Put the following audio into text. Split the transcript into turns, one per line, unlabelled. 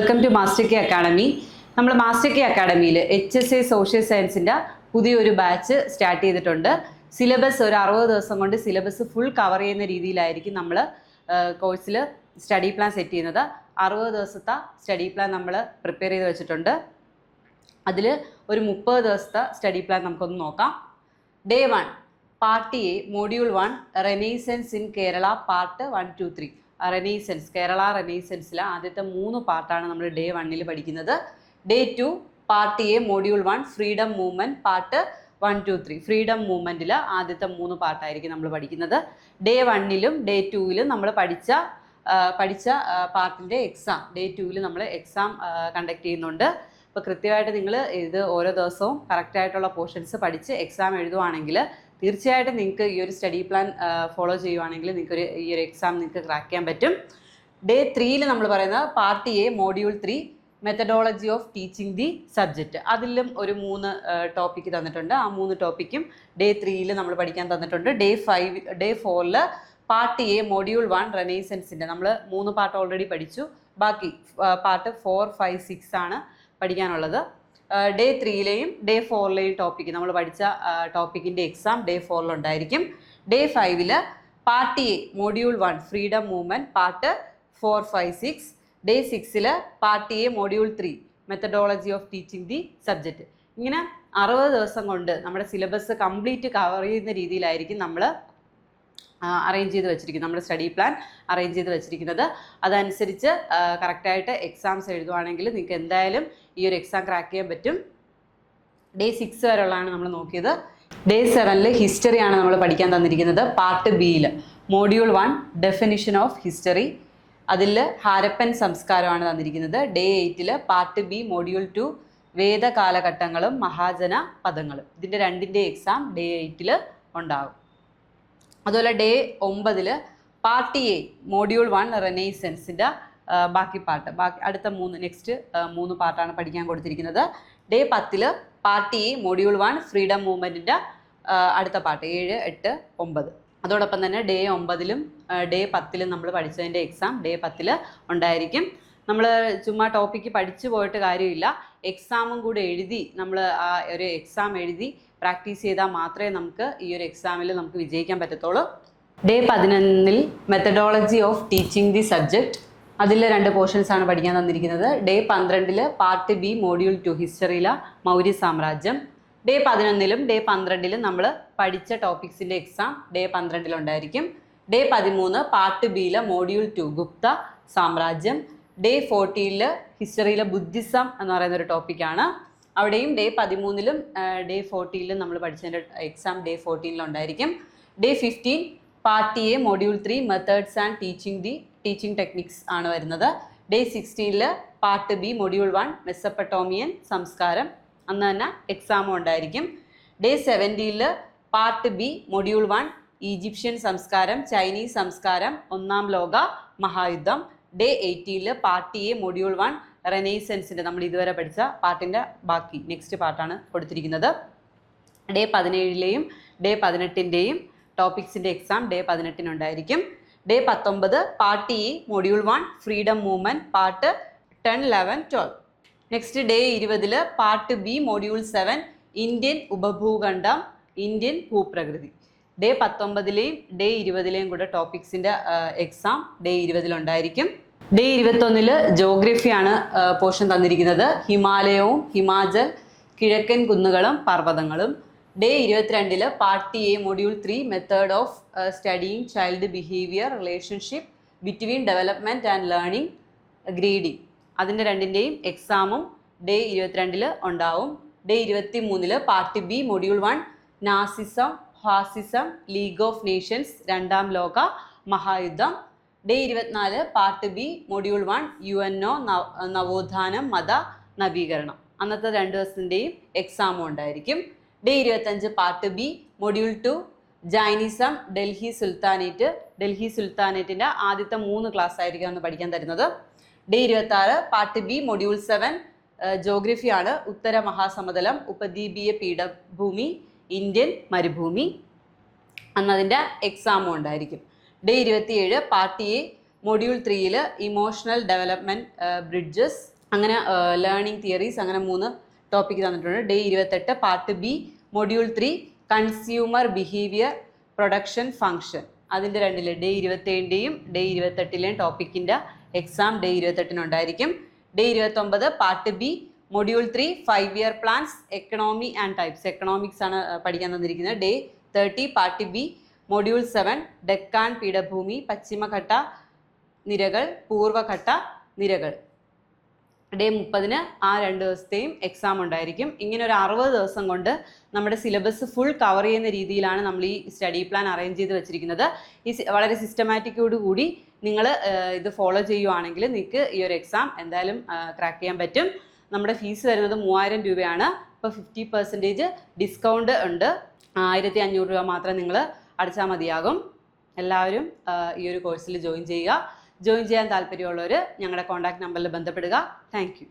Welcome to master K academy നമ്മൾ master K അക്കാഡമിയിൽ H S A social സയൻസിന്റെ പുതിയൊരു ബാച്ച് സ്റ്റാർട്ട് ചെയ്തിട്ടുണ്ട്. സിലബസ് ഒരു അറുപത് ദിവസം കൊണ്ട് സിലബസ് ഫുൾ കവർ ചെയ്യുന്ന രീതിയിലായിരിക്കും നമ്മൾ കോഴ്സിൽ സ്റ്റഡി പ്ലാൻ സെറ്റ് ചെയ്യുന്നത്. അറുപത് ദിവസത്തെ സ്റ്റഡി പ്ലാൻ നമ്മൾ പ്രിപ്പയർ ചെയ്ത് വെച്ചിട്ടുണ്ട്. അതിൽ ഒരു മുപ്പത് ദിവസത്തെ സ്റ്റഡി പ്ലാൻ നമുക്കൊന്ന് നോക്കാം. Day one part A module one renaissance in Kerala part one two three renaissance Kerala റെനീസൻസിലെ ആദ്യത്തെ മൂന്ന് പാർട്ടാണ് നമ്മൾ ഡേ വണ്ണിൽ പഠിക്കുന്നത്. Day two part A module one freedom movement part one two three. Freedom മൂവ്മെന്റിൽ ആദ്യത്തെ മൂന്ന് പാർട്ടായിരിക്കും നമ്മൾ പഠിക്കുന്നത്. ഡേ വണ്ണിലും ഡേ ടൂവിലും നമ്മൾ പഠിച്ച പഠിച്ച പാർട്ടിന്റെ എക്സാം ഡേ ടൂവിൽ നമ്മൾ എക്സാം കണ്ടക്ട് ചെയ്യുന്നുണ്ട്. അപ്പോൾ കൃത്യമായിട്ട് നിങ്ങൾ ഇത് ഓരോ ദിവസവും കറക്റ്റായിട്ടുള്ള പോർഷൻസ് പഠിച്ച് എക്സാം എഴുതുവാണെങ്കിൽ തീർച്ചയായിട്ടും നിങ്ങൾക്ക് ഈ ഒരു സ്റ്റഡി പ്ലാൻ ഫോളോ ചെയ്യുവാണെങ്കിൽ നിങ്ങൾക്ക് ഒരു ഈ ഒരു എക്സാം നിങ്ങൾക്ക് ക്രാക്ക് ചെയ്യാൻ പറ്റും. ഡേ ത്രീയിൽ നമ്മൾ പറയുന്നത് part A module three methodology of teaching the subject അതിലും ഒരു മൂന്ന് ടോപ്പിക്ക് തന്നിട്ടുണ്ട്. ആ മൂന്ന് ടോപ്പിക്കും ഡേ ത്രീയിൽ നമ്മൾ പഠിക്കാൻ തന്നിട്ടുണ്ട്. ഡേ ഫൈവ് ഡേ ഫോറിൽ പാർട്ട് എ മോഡ്യൂൾ വൺ റെനൈസൻസിന്റെ നമ്മൾ മൂന്ന് പാർട്ട് ഓൾറെഡി പഠിച്ചു. ബാക്കി പാർട്ട് ഫോർ ഫൈവ് സിക്സ് ആണ് പഠിക്കാനുള്ളത്. ഡേ ത്രീയിലെയും ഡേ ഫോറിലെയും ടോപ്പിക്ക് നമ്മൾ പഠിച്ച ടോപ്പിക്കിന്റെ എക്സാം ഡേ ഫോറിലുണ്ടായിരിക്കും ഡേ ഫൈവിൽ part A module one freedom movement part four five six day സിക്സിൽ part A module three methodology of teaching the subject ഇങ്ങനെ അറുപത് ദിവസം കൊണ്ട് നമ്മുടെ സിലബസ് കംപ്ലീറ്റ് കവർ ചെയ്യുന്ന രീതിയിലായിരിക്കും നമ്മൾ അറേഞ്ച് ചെയ്ത് വെച്ചിരിക്കുന്നത് നമ്മുടെ സ്റ്റഡി പ്ലാൻ അറേഞ്ച് ചെയ്ത് വെച്ചിരിക്കുന്നത്. അതനുസരിച്ച് കറക്റ്റായിട്ട് എക്സാംസ് എഴുതുവാണെങ്കിൽ നിങ്ങൾക്ക് എന്തായാലും ഈ ഒരു എക്സാം ക്രാക്ക് ചെയ്യാൻ പറ്റും. ഡേ സിക്സ് വരെയുള്ളതാണ് നമ്മൾ നോക്കിയത്. ഡേ സെവനിൽ ഹിസ്റ്ററിയാണ് നമ്മൾ പഠിക്കാൻ തന്നിരിക്കുന്നത്. പാർട്ട് ബിയിൽ module one definition of history അതിൽ ഹാരപ്പൻ സംസ്കാരമാണ് തന്നിരിക്കുന്നത്. ഡേ എയ്റ്റിൽ പാർട്ട് ബി മോഡ്യൂൾ ടു വേദകാലഘട്ടങ്ങളും മഹാജന പദങ്ങളും. ഇതിന്റെ രണ്ടിന്റെ എക്സാം ഡേ എയ്റ്റിൽ ഉണ്ടാകും അതുപോലെ ഡേ ഒമ്പതിൽ പാർട്ടി എ മോഡ്യൂൾ വൺ റെനൈസൻസിന്റെ ബാക്കി പാട്ട്. ബാക്കി അടുത്ത മൂന്ന് നെക്സ്റ്റ് മൂന്ന് പാർട്ടാണ് പഠിക്കാൻ കൊടുത്തിരിക്കുന്നത്. ഡേ പത്തിൽ part A module one freedom മൂവ്മെന്റിന്റെ അടുത്ത പാർട്ട് ഏഴ് എട്ട് ഒമ്പത്. അതോടൊപ്പം തന്നെ ഡേ ഒമ്പതിലും ഡേ പത്തിലും നമ്മൾ പഠിച്ചതിന്റെ എക്സാം ഡേ പത്തിൽ ഉണ്ടായിരിക്കും. നമ്മൾ ചുമ്മാ ടോപ്പിക്ക് പഠിച്ചു പോയിട്ട് കാര്യമില്ല. എക്സാമും കൂടെ എഴുതി നമ്മൾ ആ ഒരു എക്സാം എഴുതി പ്രാക്ടീസ് ചെയ്താൽ മാത്രമേ നമുക്ക് ഈ ഒരു എക്സാമിൽ നമുക്ക് വിജയിക്കാൻ പറ്റത്തുള്ളൂ. ഡേ പതിനൊന്നിൽ methodology of teaching the subject അതിൽ രണ്ട് പോർഷൻസ് ആണ് പഠിക്കാൻ തന്നിരിക്കുന്നത്. ഡേ പന്ത്രണ്ടിൽ പാർട്ട് ബി മോഡ്യൂൾ ടു ഹിസ്റ്ററിയിലെ മൗര്യ സാമ്രാജ്യം. ഡേ പതിനൊന്നിലും ഡേ പന്ത്രണ്ടിലും നമ്മൾ പഠിച്ച ടോപ്പിക്സിന്റെ എക്സാം ഡേ പന്ത്രണ്ടിലുണ്ടായിരിക്കും ഡേ പതിമൂന്ന് പാർട്ട് ബിയിലെ മോഡ്യൂൾ ടു ഗുപ്ത സാമ്രാജ്യം. ഡേ ഫോർട്ടീനിൽ ഹിസ്റ്ററിയിലെ ബുദ്ധിസം എന്ന് പറയുന്ന ഒരു ടോപ്പിക്കാണ് അവിടെയും ഡേ പതിമൂന്നിലും ഡേ ഫോർട്ടീനിലും നമ്മൾ പഠിച്ചതിന്റെ exam day ഫോർട്ടീനിലുണ്ടായിരിക്കും day fifteen part A module three methods and teaching the teaching techniques ആണ് വരുന്നത്. Day സിക്സ്റ്റീനിൽ part B module one Mesopotamian സംസ്കാരം. അന്ന് തന്നെ എക്സാമും ഉണ്ടായിരിക്കും. Day സെവന്റീനിൽ part B module one Egyptian സംസ്കാരം ചൈനീസ് സംസ്കാരം ഒന്നാം ലോക മഹായുദ്ധം. ഡേ എയ്റ്റീനിൽ പാർട്ടി എ മൊഡ്യൂൾ വൺ റെനൈസൻസിന്റെ നമ്മൾ ഇതുവരെ പഠിച്ച പാർട്ടിന്റെ ബാക്കി നെക്സ്റ്റ് പാർട്ടാണ് കൊടുത്തിരിക്കുന്നത്. ഡേ പതിനേഴിലെയും ഡേ പതിനെട്ടിന്റെയും ടോപ്പിക്സിന്റെ എക്സാം ഡേ പതിനെട്ടിനുണ്ടായിരിക്കും. ഡേ പത്തൊമ്പത് part E module one freedom movement part ten eleven twelve. Next day ഇരുപതിൽ part B module seven Indian ഉപഭൂഖണ്ഡം Indian ഭൂപ്രകൃതി. ഡേ പത്തൊമ്പതിലെയും ഡേ ഇരുപതിലെയും കൂടെ ടോപ്പിക്സിന്റെ എക്സാം ഡേ ഇരുപതിലുണ്ടായിരിക്കും. ഡേ ഇരുപത്തൊന്നിൽ ജോഗ്രഫിയാണ് പോർഷൻ തന്നിരിക്കുന്നത്. ഹിമാലയവും ഹിമാചൽ കിഴക്കൻ കുന്നുകളും പർവതങ്ങളും. ഡേ ഇരുപത്തിരണ്ടിൽ part A module three method of studying child behaviour relationship between development and learning grading അതിന്റെ രണ്ടിന്റെയും എക്സാമും ഡേ ഇരുപത്തിരണ്ടിൽ ഉണ്ടാവും. ഡേ ഇരുപത്തി മൂന്നിൽ part B module one Nazism fascism league of nations രണ്ടാം ലോക മഹായുദ്ധം. ഡേ ഇരുപത്തിനാല് part B module one U N O നവോത്ഥാനം മത നവീകരണം. അന്നത്തെ രണ്ട് ദിവസത്തിന്റെയും എക്സാമും ഉണ്ടായിരിക്കും. ഡേ ഇരുപത്തഞ്ച് part B module two Jainism Delhi sultanate. Delhi സുൽത്താനേറ്റിന്റെ ആദ്യത്തെ മൂന്ന് ക്ലാസ് ആയിരിക്കും അന്ന് പഠിക്കാൻ തരുന്നത്. ഡേ ഇരുപത്തി ആറ് പാർട്ട് ബി മൊഡ്യൂൾ സെവൻ ജോഗ്രഫിയാണ് ഉത്തര മഹാസമതലം ഉപദ്വീപീയ പീഠഭൂമി ഇന്ത്യൻ മരുഭൂമി അന്നതിന്റെ എക്സാമും ഉണ്ടായിരിക്കും. ഡേ ഇരുപത്തിയേഴ് പാർട്ടി എ മൊഡ്യൂൾ ത്രീയിൽ ഇമോഷണൽ ഡെവലപ്മെന്റ് ബ്രിഡ്ജസ് അങ്ങനെ ലേണിംഗ് തിയറീസ് അങ്ങനെ മൂന്ന് ടോപ്പിക് തന്നിട്ടുണ്ട്. ഡേ ഇരുപത്തെട്ട് part B module three consumer behaviour production function അതിന്റെ രണ്ടിൽ ഡേ ഇരുപത്തേഴിന്റെയും ഡേ ഇരുപത്തെട്ടിലെയും ടോപ്പിക്കിന്റെ എക്സാം ഡേ ഇരുപത്തെട്ടിനുണ്ടായിരിക്കും ഡേ ഇരുപത്തൊമ്പത് part B module three five year plans economy and types economics ആണ് പഠിക്കാൻ തന്നിരിക്കുന്നത്. Day thirty part B module seven Deccan പീഠഭൂമി പശ്ചിമഘട്ട നിരകൾ പൂർവഘട്ട നിരകൾ. ഡേ മുപ്പതിന് ആ രണ്ട് ദിവസത്തെയും എക്സാം ഉണ്ടായിരിക്കും. ഇങ്ങനെ ഒരു അറുപത് ദിവസം കൊണ്ട് നമ്മുടെ സിലബസ് ഫുൾ കവർ ചെയ്യുന്ന രീതിയിലാണ് നമ്മൾ ഈ സ്റ്റഡി പ്ലാൻ അറേഞ്ച് ചെയ്ത് വെച്ചിരിക്കുന്നത്. ഈ വളരെ സിസ്റ്റമാറ്റിക്കോട് കൂടി നിങ്ങൾ ഇത് ഫോളോ ചെയ്യുവാണെങ്കിൽ നിങ്ങൾക്ക് ഈ ഒരു എക്സാം എന്തായാലും ക്രാക്ക് ചെയ്യാൻ പറ്റും. നമ്മുടെ ഫീസ് വരുന്നത് മൂവായിരം രൂപയാണ്. ഇപ്പോൾ ഫിഫ്റ്റി പെർസെന്റേജ് ഡിസ്കൗണ്ട് ഉണ്ട്. ആയിരത്തി അഞ്ഞൂറ് രൂപ മാത്രം നിങ്ങൾ അടച്ചാൽ മതിയാകും. എല്ലാവരും ഈ ഒരു കോഴ്സിൽ ജോയിൻ ചെയ്യുക. ജോയിൻ ചെയ്യാൻ താല്പര്യമുള്ളവർ ഞങ്ങളുടെ കോൺടാക്ട് നമ്പറിൽ ബന്ധപ്പെടുക. താങ്ക്